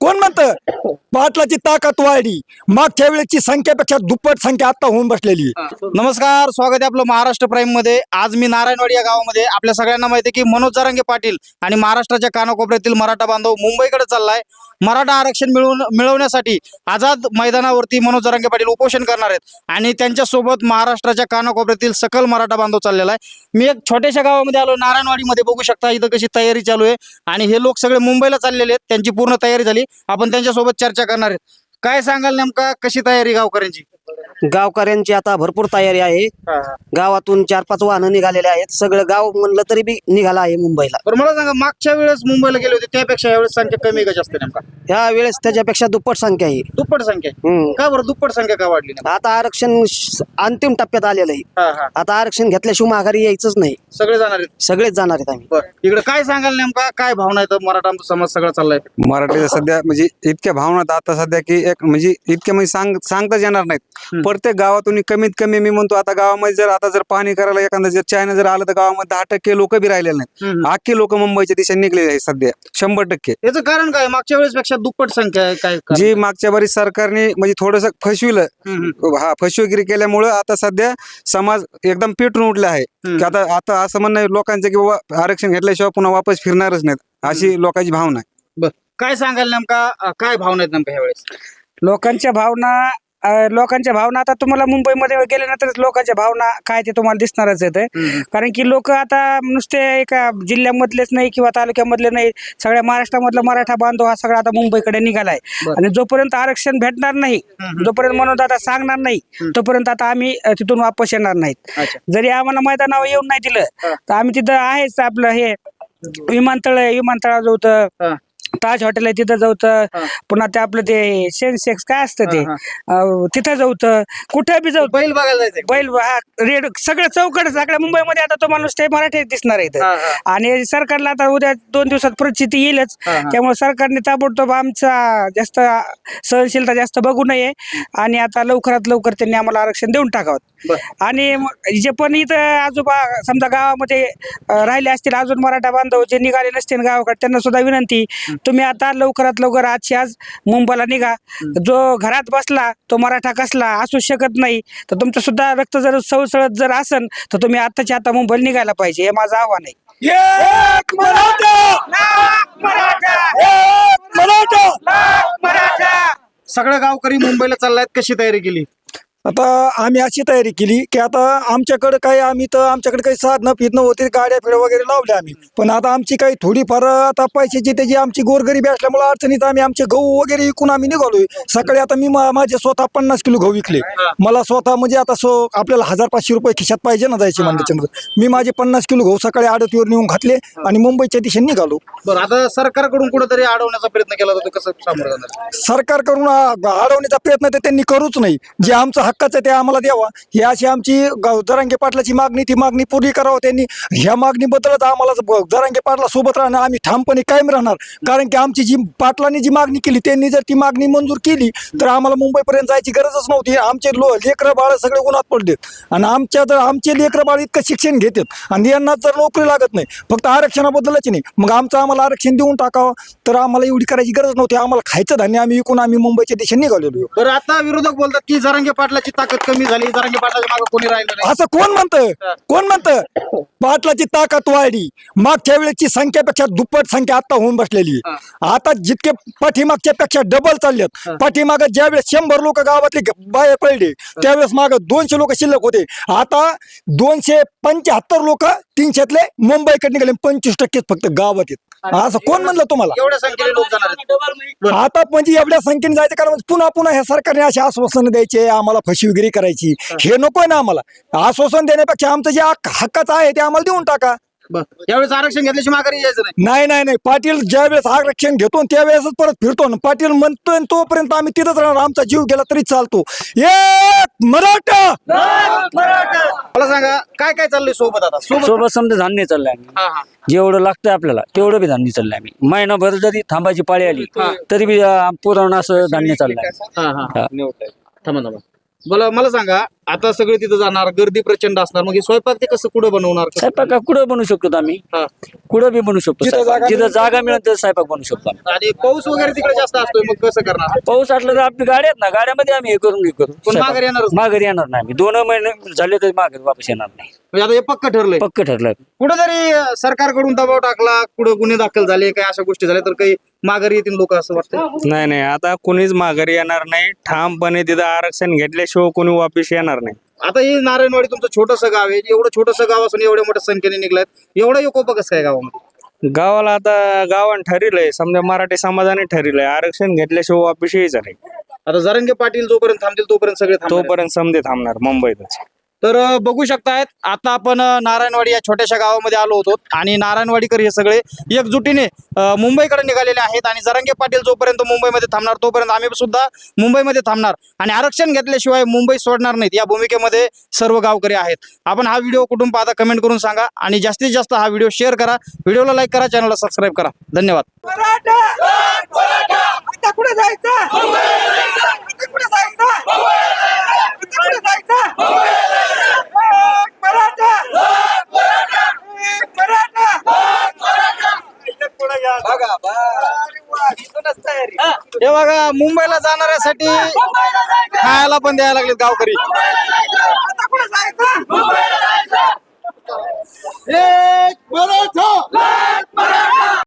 कोण म्हणतं? पाटलाची ताकद वाढली. मागच्या वेळेची संख्येपेक्षा दुप्पट संख्या आता होऊन बसलेली आहे. नमस्कार स्वागत आहे आपलं महाराष्ट्र प्राईममध्ये. आज मी नारायणवाडी या गावामध्ये. आपल्या सगळ्यांना माहिती आहे की मनोज जरांगे पाटील आणि महाराष्ट्राच्या कानाकोपऱ्यातील मराठा बांधव मुंबईकडे चाललाय. मराठा आरक्षण मिळवून मिळवण्यासाठी आझाद मैदानावरती मनोज जरांगे पाटील उपोषण करणार आहेत. आणि त्यांच्यासोबत महाराष्ट्राच्या कानाकोपऱ्यातील सकल मराठा बांधव चाललेला आहे. मी एक छोट्याशा गावामध्ये आलो. नारायणवाडीमध्ये बघू शकता इथं कशी तयारी चालू आहे. आणि हे लोक सगळे मुंबईला चाललेले आहेत. त्यांची पूर्ण तयारी झाली. आपण त्यांच्यासोबत चर्चा करणार आहेत? काय सांगाल नेमका? कशी तयारी गावकऱ्यांची? गावकऱ्यांची आता भरपूर तयारी आहे. गावातून चार पाच वाहनं निघालेले आहेत. सगळं गाव म्हणलं तरी बी निघाला आहे मुंबईला. बरं मला सांगा मागच्या वेळेस मुंबईला गेले होते त्यापेक्षा यावेळेस संख्या कमी का जास्त नेमका? ह्या वेळेस त्याच्यापेक्षा दुप्पट संख्या आहे. दुप्पट संख्या आहे. हम्म. का बरं दुप्पट संख्या का वाढली नेमका? आता आरक्षण श- अंतिम टप्प्यात आलेलं आहे. हा हा. आता आरक्षण घेतल्याशिवाय माघारी यायचंच नाही. सगळे जाणार आहेत? सगळेच जाणार आहेत आम्ही. बरं. इकडे काय सांगाल नेमका? काय भावना आहेत? मराठा समाज सगळा चाललाय. मराठीचा सध्या म्हणजे इतक्या भावना आहेत आता सध्या की एक म्हणजे इतक्या म्हणजे सांग सांगताच येणार नाहीत. प्रत्येक गावातून कमीत कमी मी म्हणतो आता गावामध्ये जर आता जर पाणी करायला एखादं जर चायना जर आलं तर गावामध्ये दहा टक्के लोक बी राहिलेले नाहीत. हम्म. अख्खे लोक मुंबईच्या दिशेने निघलेले आहेत सध्या शंभर टक्के. याचं कारण काय? मागच्या वेळेस पेक्षा दुप्पट संख्या आहे काय कारण? जी मागच्या बारी सरकारने म्हणजे थोडस फसविलं हम्म, हम्म. हा फसवेगिरी केल्यामुळं आता सध्या समाज एकदम पेटून उठला आहे. की आता आता असं म्हणणं आहे लोकांचं की बाबा आरक्षण घेतल्याशिवाय पुन्हा वापस फिरणारच नाहीत अशी लोकांची भावना आहे. काय सांगाल नेमका? अं, काय भावना आहेत नेमका ह्यावेळेस? लोकांच्या भावना अं, लोकांच्या भावना आता तुम्हाला मुंबईमध्ये गेल्यानंतर लोकांच्या भावना काय ते तुम्हाला दिसणारच हम्म. कारण की लोक आता नुसते एका जिल्ह्यामधलेच नाही किंवा तालुक्यामधले नाही सगळ्या महाराष्ट्रामधला मराठा बांधव हा सगळा आता मुंबईकडे निघालाय बरं. आणि जोपर्यंत आरक्षण भेटणार नाही हम्म. जोपर्यंत म्हणून आता सांगणार नाही तोपर्यंत आता आम्ही अं, तिथून वापस येणार नाहीत अच्छा जरी आम्हाला मैदानावर येऊन नाही दिलं हा. तर आम्ही तिथं आहेच आपलं हे विमानतळ आहे विमानतळावर जाऊ तर हा. ताज हॉटेल आहे तिथं जाऊ तर हा. पुन्हा ते आपलं ते सेन्सेक्स काय असतं ते हा, अं, तिथं जाऊ तर कुठं बी जाऊ बैल बघायला जायचंय बैल हा रेड सगळं चौकड सगळ्या मुंबईमध्ये आता तो माणूस ते मराठी दिसणार आहे इथं. हा, हा. आणि सरकारला आता उद्या दोन दिवसात परिस्थिती येईलच हा, हा. त्यामुळे सरकारने ताबडतोब आमचा जास्त सहनशीलता जास्त बघू नये आणि आता लवकरात लवकर त्यांनी आम्हाला आरक्षण देऊन टाकावं बरं. आणि मग जे पण इथं आजोबा समजा गावामध्ये अं, राहिले असतील अजून मराठा बांधव जे निघाले नसतील गावाकडे त्यांना सुद्धा विनंती तुम्ही आता लवकरात लवकर आजची आज मुंबईला निघा. जो घरात बसला तो मराठा कसला असू शकत नाही. तर तुमचं सुद्धा रक्त जर सळसळत जर असन तर तुम्ही आताच्या आता मुंबईला निघायला पाहिजे हे माझं आव्हान आहे. एक मराठा! सगळे गावकरी मुंबईला चाललायत कशी तयारी केली? आता आम्ही अशी तयारी केली की आता आमच्याकडे काही आम्ही तर आमच्याकडे काही साधनं फिरणं होते गाड्या फिड्या वगैरे लावल्या आम्ही. पण आता आमची काही थोडीफार आता पैशाची त्याची आमची गोरगरीबी असल्यामुळे अडचणीत आम्ही आमचे गहू वगैरे विकून आम्ही निघालोय. सकाळी आता मी माझे स्वतः पन्नास किलो गहू विकले. मला स्वतः म्हणजे आता सो आपल्याला हजार पाचशे रुपये खिशात पाहिजे ना जायचे म्हणजे मी माझे पन्नास किलो गहू सकाळी आडतीवर नेऊन घातले आणि मुंबईच्या दिशेने निघालो. बरं आता सरकारकडून कुठेतरी अडवण्याचा प्रयत्न केला जातो कसं सरकारकडून अडवण्याचा प्रयत्न तर त्यांनी करूच नाही. जे आमचं हक्काचं आहे ते आम्हाला द्यावा. ही अशी आमची ग- जरांगे पाटलाची मागणी ती मागणी पूर्ण करावं त्यांनी. ह्या मागणीबद्दलच आम्हाला ज- जरांगे पाटला सोबत राहणं आम्ही ठामपणे कायम राहणार. कारण की आमची जी पाटलांनी जी मागणी केली त्यांनी जर ती मागणी मंजूर केली तर आम्हाला मुंबईपर्यंत जायची गरजच नव्हती. आमचे लो लेकरं बाळ सगळे उन्हात पडलेत. आणि आमच्या जर आमचे लेकरं बाळ इतकं शिक्षण घेतात. आणि यांना जर नोकरी लागत नाही फक्त आरक्षणाबद्दलच नाही मग आमचं आम्हाला आरक्षण देऊन टाकावं. तर आम्हाला एवढी करायची गरज नव्हती. आम्हाला खायचं धान्य आम्ही विकून आम्ही मुंबईच्या दिशेने निघालेलो. बरं आता विरोधक बोलतात की जरांगे पाटलाची ताकद कमी झाली जरांगे पाटलाच्या मागे कोणी राहिलं नाही. असं कोण म्हणतं? कोण म्हणतं? पाटलाची ताकद वाढली. मागच्या वेळेची संख्येपेक्षा दुप्पट संख्या आता होऊन बसलेली. आहे आता जितके पाठीमागच्या पेक्षा डबल चाललेत पाठीमाग ज्या वेळेस शंभर लोक गावातले बाहेर पडले त्यावेळेस माग दोनशे लोक शिल्लक होते. आता दोनशे पंच्याहत्तर लोक तीनशेतले मुंबईकडे निघाले पंचवीस टक्केच फक्त गावात आहेत असं कोण म्हणलं तुम्हाला? एवढ्या संख्येने लोक जाणार आहेत. आता म्हणजे एवढ्या संख्येने जायचं कारण म्हणजे पुन्हा पुन्हा ह्या सरकारने असे आश्वासन द्यायचे आम्हाला फसवेगिरी करायची. हे. नकोय ना आम्हाला. आश्वासन देण्यापेक्षा आमचं जे हक्क- हक्काचं आहे ते आम्हाला देऊन टाका. बरं. यावेळेस आरक्षण घेतल्याशी माघारी यायचं नाही. नाही नाही नाही. पाटील ज्या वेळेस आरक्षण घेतो त्यावेळेसच परत फिरतो ना पाटील म्हणतोय आणि तोपर्यंत आम्ही तिथंच राहणार. आमचा जीव गेला तरी चालतो. एक मराठा! सांगा काय काय चाललंय सोबत आता? सोबत सोबत समजा धान्य चाललंय आम्ही. हा हा. जेवढं लागतं आपल्याला तेवढं बी धान्य चाललंय आम्ही. महिनाभर जरी थांबायची पाळी आली तरी बी अं, पुरवणं असं धान्य चाललंय. हा हा. हा. थांबा थांबा. बोला मला सांगा आता सगळे तिथं जाणार गर्दी प्रचंड असणार मग हे स्वयंपाक ते कसं कुठं बनवणार कसं? स्वयंपाक कुठं बनवू शकतो आम्ही हा. कुठं बी बनवू शकतो जिथं स्वयंपाक. जागा जिथं जागा मिळेल तर स्वयंपाक बनवू शकतो आम्ही आणि पाऊस वगैरे तिकडे जास्त असतोय मग कसं करणार पाऊस असला तर आपली गाडी आहेत ना गाड्यामध्ये आम्ही हे करून हे करू माघारी येणारच नाही. माघारी येणार नाही आम्ही दोन महिने झाले तरी माघारी वापस येणार नाही म्हणजे आता हे पक्क ठरलंय. पक्क ठरलं कुठेतरी सरकारकडून दबाव टाकला कुठं गुन्हे दाखल झाले काही अशा गोष्टी झाल्या तर काही माघारी येतील लोक असं वाटतं नाही नाही आता कुणीच माघारी येणार नाही. ठामपणे तिथं आरक्षण घेतल्याशिवाय कोणी वापिस येणार नाही. आता हे नारायणवाडी तुमचं छोटंसं गाव आहे. एवढं छोटंसं गाव असून एवढ्या मोठ्या संख्येने निघलात एवढा एकोपा कसं काय गावामध्ये? गावाला आता गावान ठरलंय समजा मराठी समाजाने ठरलंय आरक्षण घेतल्याशिवाय वापिस यायचं नाही. आता जरंगे पाटील जोपर्यंत थांबतील तोपर्यंत सगळे थांबणार आहेत. तोपर्यंत समजे थांबणार मुंबईतच. तर बघू शकतायत आता आपण नारायणवाडी या छोट्याशा गावामध्ये आलो होतो आणि नारायणवाडीकर हे सगळे एकजुटीने मुंबईकडे निघालेले आहेत आणि जरंगे पाटील जोपर्यंत मुंबईमध्ये थांबणार तोपर्यंत आम्ही सुद्धा मुंबईमध्ये थांबणार आणि आरक्षण घेतल्याशिवाय मुंबई सोडणार नाहीत या भूमिकेमध्ये सर्व गावकरी आहेत. आपण हा व्हिडिओ कुठून पाहता कमेंट करून सांगा आणि जास्तीत जास्त हा व्हिडिओ शेअर करा व्हिडिओला लाईक करा चॅनलला सबस्क्राईब करा. धन्यवाद. कुठे जायचं आता कुठे जायचं आता कुठे जायचं मराठा मराठा हे बघा मुंबईला जाणाऱ्यासाठी खायला पण द्यायला लागलेत गावकरी. आता कुठे जायचं? एक मराठा